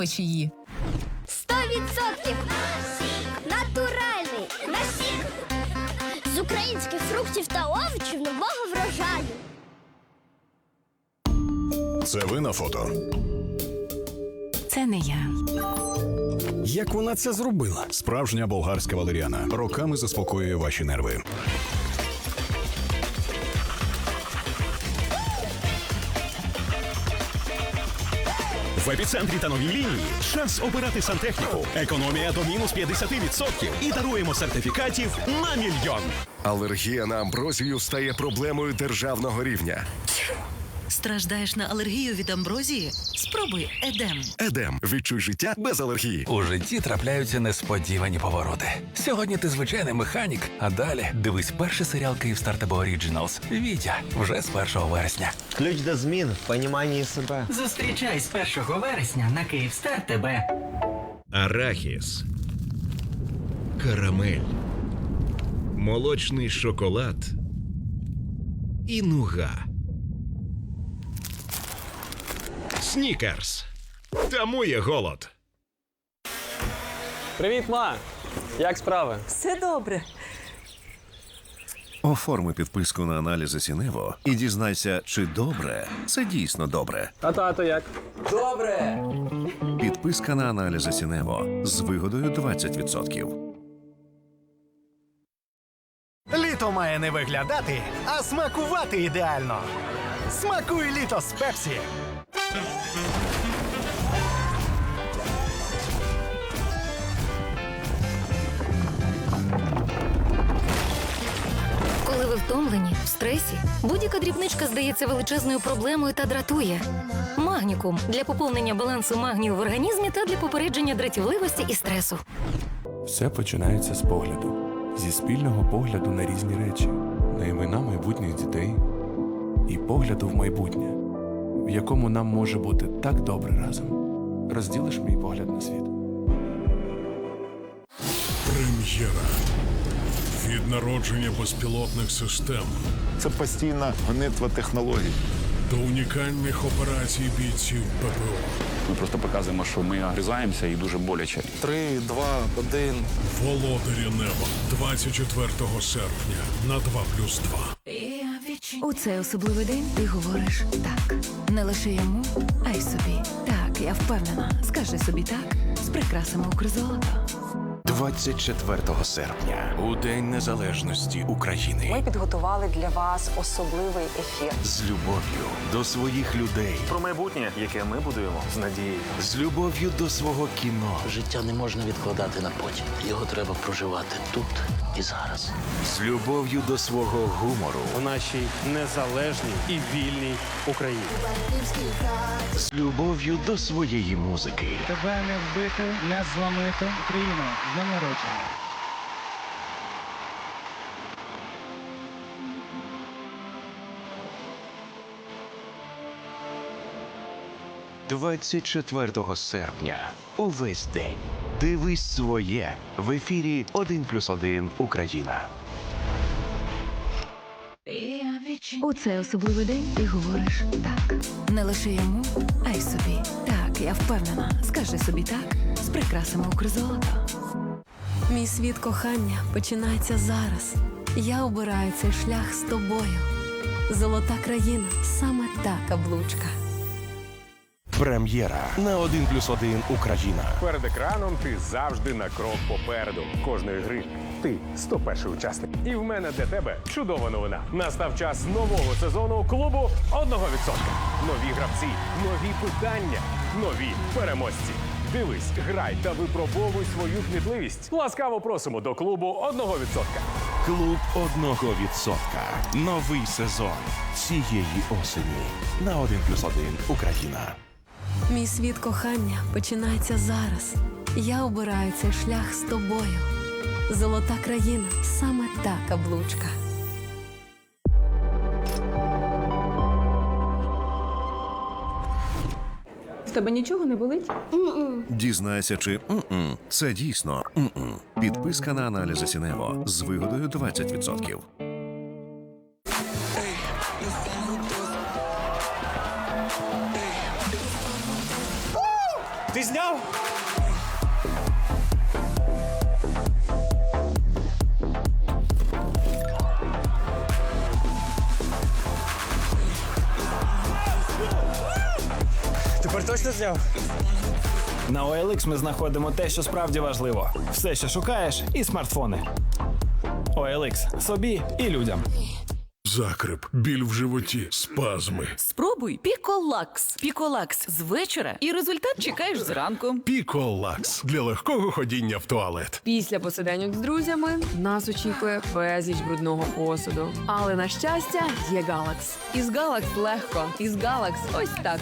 печії. Сто відсотків натуральний насік з українських фруктів та овочів нового врожаю. Це ви на фото. Це не я. Як вона це зробила? Справжня болгарська валеріана роками заспокоює ваші нерви. Епіцентрі та новій лінії Шанс обирати сантехніку. Економія до мінус 50% і даруємо сертифікатів на мільйон. Алергія на амброзію стає проблемою державного рівня. Страждаєш на алергію від амброзії? Спробуй Едем. Едем відчуй життя без алергії. У житті трапляються несподівані повороти. Сьогодні ти звичайний механік, а далі дивись перший серіал Київстар ТБ Оріджіналс. Вітя вже з 1 вересня. Ключ до змін в поніманні себе. Зустрічай з 1 вересня на Київстар ТБ. Арахіс. Карамель. Молочний шоколад. І нуга. Снікерс. Тамує голод. Привіт, ма! Як справи? Все добре. Оформи підписку на аналізи Сінево і дізнайся, чи добре це дійсно добре. А тато як? Добре. Підписка на аналізи Сінево з вигодою 20%. Літо має не виглядати, а смакувати ідеально. Смакуй літо з пепсі. Коли ви втомлені, в стресі, будь-яка дрібничка здається величезною проблемою та дратує. Магнікум для поповнення балансу магнію в організмі та для попередження дратівливості і стресу. Все починається з погляду, зі спільного погляду на різні речі, на імена майбутніх дітей і погляду в майбутнє, в якому нам може бути так добре разом. Розділиш мій погляд на світ. Прем'єра. Від народження безпілотних систем Це постійна гонитва технологій. до унікальних операцій бійців ППО. Ми просто показуємо, що ми огризаємося і дуже боляче. Три, два, один. Володарі неба 24 серпня на 2 плюс 2. У цей особливий день ти говориш так. Не лише йому, а й собі. Так, я впевнена. Скажи собі так з прикрасами Укрзолото. 24 серпня, у День Незалежності України. Ми підготували для вас особливий ефір. З любов'ю до своїх людей, Про майбутнє, яке ми будуємо з надією. з любов'ю до свого кіно, Життя не можна відкладати на потім. Його треба проживати тут і зараз. з любов'ю до свого гумору, У нашій незалежній і вільній Україні. з любов'ю до своєї музики. Тебе не вбити, не зламити Україну. Днем народження. – 24 серпня. Увесь день. Дивись своє в ефірі 1 плюс 1 Україна. У цей особливий день ти говориш так. Не лише йому, а й собі. Так, я впевнена. Скажи собі так з прикрасами Укрзолото. Мій світ кохання починається зараз. Я обираю цей шлях з тобою. Золота країна саме та каблучка. Прем'єра на 1 плюс 1 Україна. Перед екраном ти завжди на крок попереду. Кожної гри ти 101 учасник. І в мене для тебе чудова новина. Настав час нового сезону клубу одного відсотка. Нові гравці, нові питання, нові переможці. Дивись, грай та випробовуй свою кмітливість. Ласкаво просимо до клубу одного відсотка. Клуб одного відсотка. Новий сезон цієї осені на 1 плюс 1 Україна. Мій світ кохання починається зараз. Я обираю цей шлях з тобою. Золота країна саме та каблучка. З тебе нічого не болить? Дізнайся, чи м-м, це дійсно м-м. Підписка на аналізи Сінево з вигодою 20%. Тепер? На OLX ми знаходимо те, що справді важливо. Все, що шукаєш, і смартфони. OLX – собі і людям. Закрип, біль в животі, спазми. Спробуй Піколакс. Піколакс з вечора, і результат чекаєш зранку. Піколакс для легкого ходіння в туалет. Після посиденьок з друзями нас очікує безліч брудного посуду. Але на щастя, є Галакс. Із Галакс легко. Із Галакс ось так.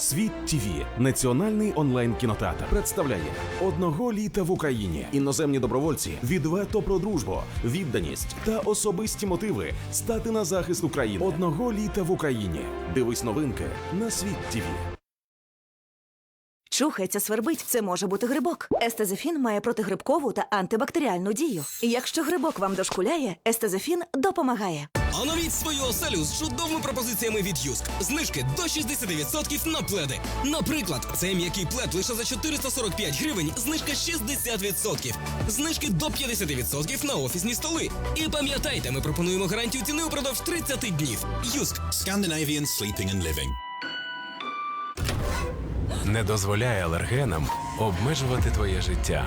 Світ ТВ – національний онлайн кінотеатр представляє одного літа в Україні. Іноземні добровольці відверто про дружбу, відданість та особисті мотиви стати на захист України. Одного літа в Україні. Дивись новинки на світ ТВ. Чухається, свербить. Це може бути грибок. Естезефін має протигрибкову та антибактеріальну дію. І якщо грибок вам дошкуляє, естезефін допомагає. Оновіть свою оселю з чудовими пропозиціями від Юск. Знижки до 60% на пледи. Наприклад, цей м'який плед лише за 445 гривень, знижка 60%. Знижки до 50% на офісні столи. І пам'ятайте, ми пропонуємо гарантію ціни упродовж 30 днів. Юск. Scandinavian Sleeping and Living. Не дозволяє алергенам обмежувати твоє життя.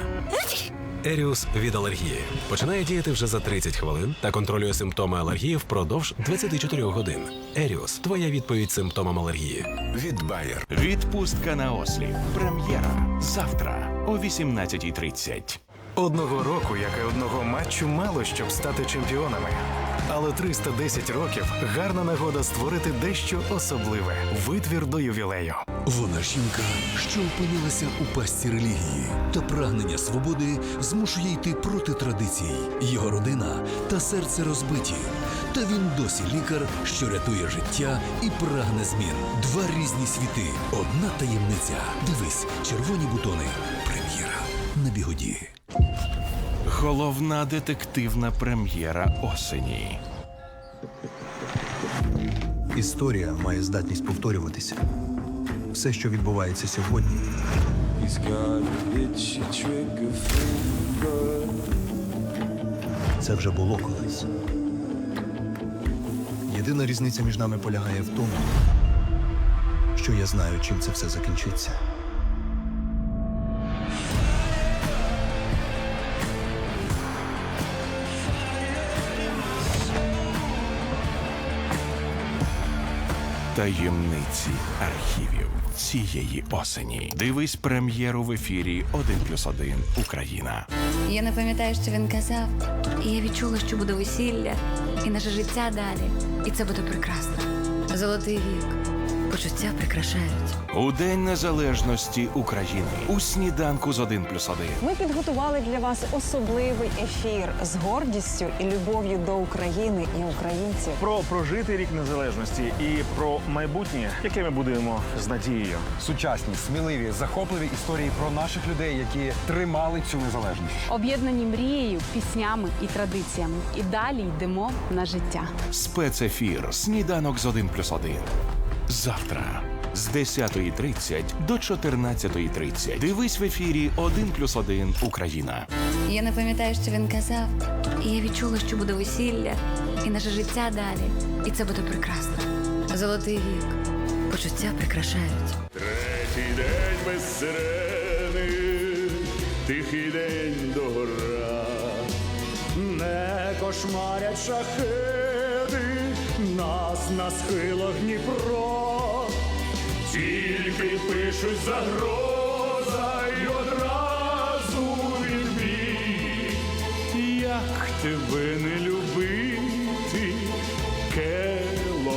Еріус від алергії починає діяти вже за 30 хвилин та контролює симптоми алергії впродовж 24 годин. Еріус твоя відповідь симптомам алергії. Від Bayer. Відпустка на осліп. Прем'єра. Завтра о 18.30. Одного року, як і одного матчу, мало щоб стати чемпіонами. Але 310 років гарна нагода створити дещо особливе витвір до ювілею. Вона жінка, що опинилася у пастці релігії, та прагнення свободи змушує йти проти традицій. Його родина та серце розбиті. Та він досі лікар, що рятує життя і прагне змін. Два різні світи, одна таємниця. Дивись, червоні бутони. Прем'єра на бігоді. Головна детективна прем'єра осені. Історія має здатність повторюватися. Все, що відбувається сьогодні, це вже було колись. Єдина різниця між нами полягає в тому, що я знаю, чим це все закінчиться. Таємниці архівів цієї осені. Дивись прем'єру в ефірі 1+,1 Україна. Я не пам'ятаю, що він казав. І я відчула, що буде весілля, і наше життя далі. І це буде прекрасно. Золотий вік. Почуття прикрашають. У День Незалежності України у сніданку з 1+,1. Ми підготували для вас особливий ефір з гордістю і любов'ю до України і українців. Про прожитий рік незалежності і про майбутнє, яке ми будуємо з надією. Сучасні, сміливі, захопливі історії про наших людей, які тримали цю незалежність. Об'єднані мрією, піснями і традиціями. І далі йдемо на життя. Спецефір Сніданок з 1+,1. Завтра з 10.30 до 14.30. Дивись в ефірі 1+,1 Україна. Я не пам'ятаю, що він казав. І я відчула, що буде весілля, і наше життя далі. І це буде прекрасно. Золотий вік. Почуття прикрашають. Третій день без сирени, тихий день до гора. Не кошмарять шахеди, нас на схилах Дніпро. Тільки пишуть загроза й одразу відбій. Як тебе не любити, Келогені?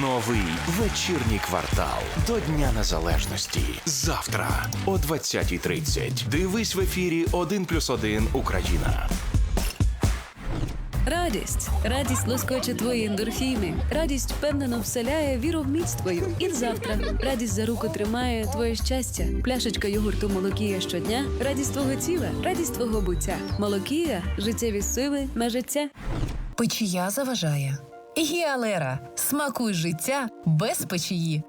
Новий вечірній квартал до Дня Незалежності. Завтра о 20.30. Дивись в ефірі 1+,1 Україна. Радість. Радість лоскоче твої ендорфіни. Радість впевнено вселяє віру в міць твою. І завтра. Радість за руку тримає твоє щастя. Пляшечка йогурту молокія щодня. Радість твого тіла, радість твого буття. Молокія життєві сили на життя. Печія заважає. Гіалера. Смакуй життя без печії.